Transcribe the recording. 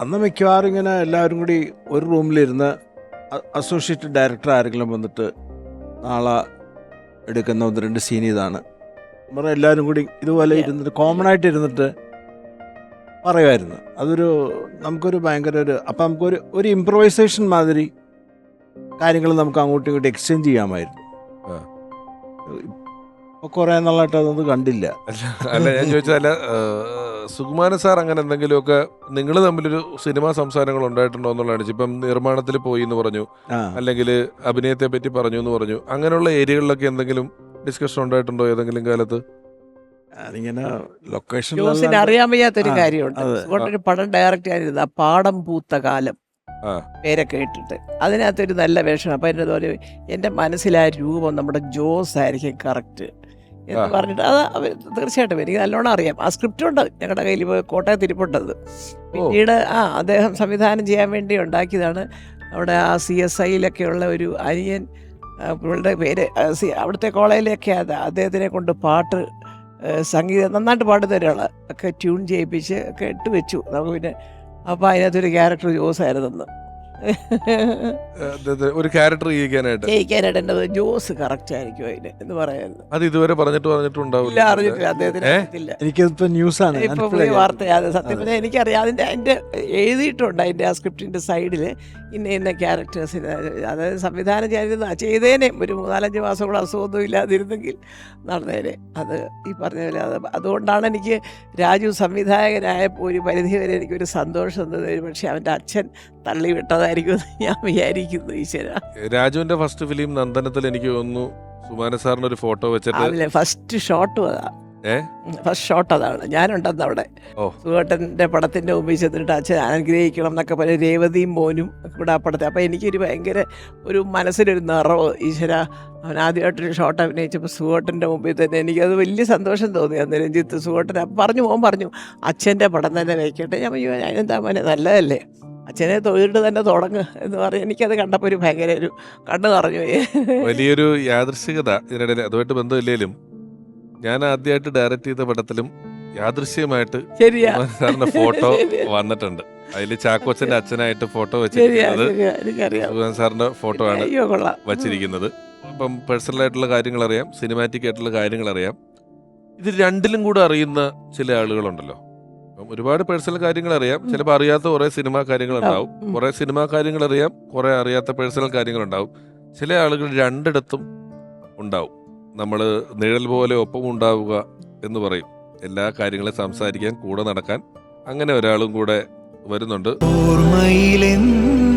അന്ന് മിക്കവാറും ഇങ്ങനെ എല്ലാവരും കൂടി ഒരു റൂമിലിരുന്ന് അസോസിയേറ്റ് ഡയറക്ടർ ആരെങ്കിലും വന്നിട്ട് നാളെ എടുക്കുന്ന ഒന്ന് രണ്ട് സീൻ ഇതാണ്. നമ്മുടെ എല്ലാവരും കൂടി ഇതുപോലെ ഇരുന്നിട്ട് കോമൺ ആയിട്ട് ഇരുന്നിട്ട് പറയുമായിരുന്നു. അതൊരു നമുക്കൊരു ഭയങ്കര ഒരു അപ്പം നമുക്കൊരു ഒരു ഇമ്പ്രവൈസേഷൻ മാതിരി കാര്യങ്ങൾ നമുക്ക് അങ്ങോട്ടും ഇങ്ങോട്ടും എക്സ്ചേഞ്ച് ചെയ്യാമായിരുന്നു. ഇപ്പോൾ കുറേ നാളായിട്ട് അതൊന്നും കണ്ടില്ല. അല്ല ഞാൻ ചോദിച്ചതല്ല സുകുമാരൻ സാർ അങ്ങനെ എന്തെങ്കിലുമൊക്കെ നിങ്ങൾ തമ്മിലൊരു സിനിമാ സംസാരങ്ങൾ ഉണ്ടായിട്ടുണ്ടോ എന്നുള്ളതാണ്. ഇപ്പം നിർമ്മാണത്തിൽ പോയി എന്ന് പറഞ്ഞു. അല്ലെങ്കിൽ അഭിനയത്തെ പറ്റി പറഞ്ഞു എന്ന് പറഞ്ഞു. അങ്ങനെയുള്ള ഏരിയകളിലൊക്കെ എന്തെങ്കിലും ഡിസ്കഷൻ ഉണ്ടായിട്ടുണ്ടോ ഏതെങ്കിലും കാലത്ത്? അതിങ്ങനെ ലൊക്കേഷൻ ജോസിന് അറിയാൻ വയ്യാത്തൊരു കാര്യമുണ്ട്. ഒരു പടം ഡയറക്റ്റ് ആയിരുന്നു. ആ പാടം പൂത്ത കാലം പേരെ പേരൊക്കെ ഇട്ടിട്ട്. അതിനകത്തൊരു നല്ല വേഷം. അപ്പം എന്റെ പോലെ എന്റെ മനസ്സിലായ രൂപം നമ്മുടെ ജോസ് ആയിരിക്കും കറക്റ്റ് എന്ന് പറഞ്ഞിട്ട് അത് തീർച്ചയായിട്ടും എനിക്ക് നല്ലോണം അറിയാം. ആ സ്ക്രിപ്റ്റ് ഉണ്ട്. ഞങ്ങളുടെ കയ്യിൽ കോട്ടയത്ത് ഇരിപ്പുണ്ടത് പിന്നീട് ആ അദ്ദേഹം സംവിധാനം ചെയ്യാൻ വേണ്ടി ഉണ്ടാക്കിയതാണ് അവിടെ ആ സി എസ് ഐയിലൊക്കെയുള്ള ഒരു അനിയൻ ഇവളുടെ പേര് സി- അവിടുത്തെ കോളേജിലൊക്കെ അത് അദ്ദേഹത്തിനെ കൊണ്ട് പാട്ട് സംഗീതം നന്നായിട്ട് പാടുന്ന ഒരാൾ ഒക്കെ ട്യൂൺ ചെയ്യിപ്പിച്ച് ഒക്കെ ഇട്ട് വെച്ചു. നമുക്ക് പിന്നെ അപ്പോൾ അതിനകത്തൊരു ക്യാരക്ടർ ജോസ് ഒരു ക്യാരക്ടർ ചെയ്യിക്കാനായിട്ട് ജയിക്കാനായിട്ട് എന്റെ ജോസ് കറക്റ്റ് ആയിരിക്കും അതിന് എന്ന് പറയുന്നത്. അത് ഇതുവരെ പറഞ്ഞിട്ട് ഇല്ല പറഞ്ഞിട്ടുണ്ടാവില്ല അറിഞ്ഞിട്ടില്ല അദ്ദേഹത്തിന് ന്യൂസ് അറിയത്തില്ല എനിക്കിപ്പോ ന്യൂസാണ് ഇപ്പൊ പുതിയ വാർത്ത അത് സത്യം പറഞ്ഞാൽ എനിക്കറിയാം. അതിന്റെ അതിന്റെ എഴുതിയിട്ടുണ്ട് അതിന്റെ ആ സ്ക്രിപ്റ്റിന്റെ സൈഡിൽ ഇന്ന ഇന്ന ക്യാരക്ടേഴ്സിന് അതായത് സംവിധാനം ചെയ്തിരുന്ന ചെയ്തേനെ ഒരു മൂന്നാലഞ്ച് മാസം കൂടെ അസുഖമൊന്നും ഇല്ലാതിരുന്നെങ്കിൽ നടന്നേനെ. അത് ഈ പറഞ്ഞ പോലെ അത് അതുകൊണ്ടാണ് എനിക്ക് രാജു സംവിധായകനായപ്പോൾ ഒരു പരിധി വരെ എനിക്കൊരു സന്തോഷം തന്നത്. പക്ഷേ അവന്റെ അച്ഛൻ തള്ളി എന്ന് ഞാൻ വിചാരിക്കുന്നു ഈശ്വര. രാജുവിന്റെ ഫസ്റ്റ് ഫിലിം നന്ദനത്തിൽ എനിക്ക് തോന്നുന്നു സുമാന സാറിന് ഒരു ഫോട്ടോ വെച്ചിട്ട് ഫസ്റ്റ് ഷോട്ടും അതാ? ഫസ്റ്റ് ഷോട്ട് അതാണ്. ഞാനുണ്ടെന്ന് അവിടെ. ഓ. സുഖേട്ടന്റെ പടത്തിന്റെ മുമ്പിൽ ചെന്നിട്ട് അച്ഛൻ അനുഗ്രഹിക്കണം എന്നൊക്കെ പറഞ്ഞ് രേവതിയും മോനും കൂടെ ആ പടത്തെ. അപ്പോൾ എനിക്കൊരു ഭയങ്കര ഒരു മനസ്സിലൊരു നിറവ് ഈശ്വര. അവൻ ആദ്യമായിട്ടൊരു ഷോട്ട് അഭിനയിച്ചപ്പോൾ സുഖേട്ടന്റെ മുമ്പിൽ തന്നെ എനിക്കത് വലിയ സന്തോഷം തോന്നി അന്ന് രഞ്ജിത്ത്. സുഖേട്ടൻ പറഞ്ഞു മോൻ പറഞ്ഞു അച്ഛന്റെ പടം തന്നെ വയ്ക്കട്ടെ ഞാൻ ഞാൻ അതിനെന്താ മോനെ നല്ലതല്ലേ? അച്ഛനെ തൊഴിലിട്ട് തന്നെ തുടങ്ങ് എന്ന് പറഞ്ഞ് എനിക്കത് കണ്ടപ്പോൾ ഒരു ഭയങ്കര ഒരു കണ്ണ് നിറഞ്ഞു പോയി. വലിയൊരു യാദൃശികത ഇതിനിടയിൽ. അതുമായിട്ട് ബന്ധമില്ലേലും ഞാൻ ആദ്യമായിട്ട് ഡയറക്റ്റ് ചെയ്ത പടത്തിലും യാദൃശ്യമായിട്ട് സാറിന്റെ ഫോട്ടോ വന്നിട്ടുണ്ട്. അതിൽ ചാക്കോച്ചന്റെ അച്ഛനായിട്ട് ഫോട്ടോ വെച്ചിരിക്കുന്നത് സാറിന്റെ ഫോട്ടോ ആണ് വച്ചിരിക്കുന്നത്. അപ്പം പേഴ്സണൽ ആയിട്ടുള്ള കാര്യങ്ങൾ അറിയാം സിനിമാറ്റിക് ആയിട്ടുള്ള കാര്യങ്ങൾ അറിയാം ഇത് രണ്ടിലും കൂടെ അറിയുന്ന ചില ആളുകളുണ്ടല്ലോ. അപ്പം ഒരുപാട് പേഴ്സണൽ കാര്യങ്ങൾ അറിയാം. ചിലപ്പോൾ അറിയാത്ത കുറെ സിനിമാ കാര്യങ്ങൾ ഉണ്ടാവും കുറേ സിനിമാ കാര്യങ്ങൾ അറിയാം. കുറെ അറിയാത്ത പേഴ്സണൽ കാര്യങ്ങൾ ഉണ്ടാവും ചില ആളുകൾ രണ്ടിടത്തും ഉണ്ടാവും. നമ്മൾ നിഴൽ പോലെ ഒപ്പം ഉണ്ടാവുക എന്ന് പറയും. എല്ലാ കാര്യങ്ങളും സംസാരിക്കാൻ കൂടെ നടക്കാൻ. അങ്ങനെ ഒരാളും കൂടെ വരുന്നുണ്ട്. ഓർമ്മയിലെന്നും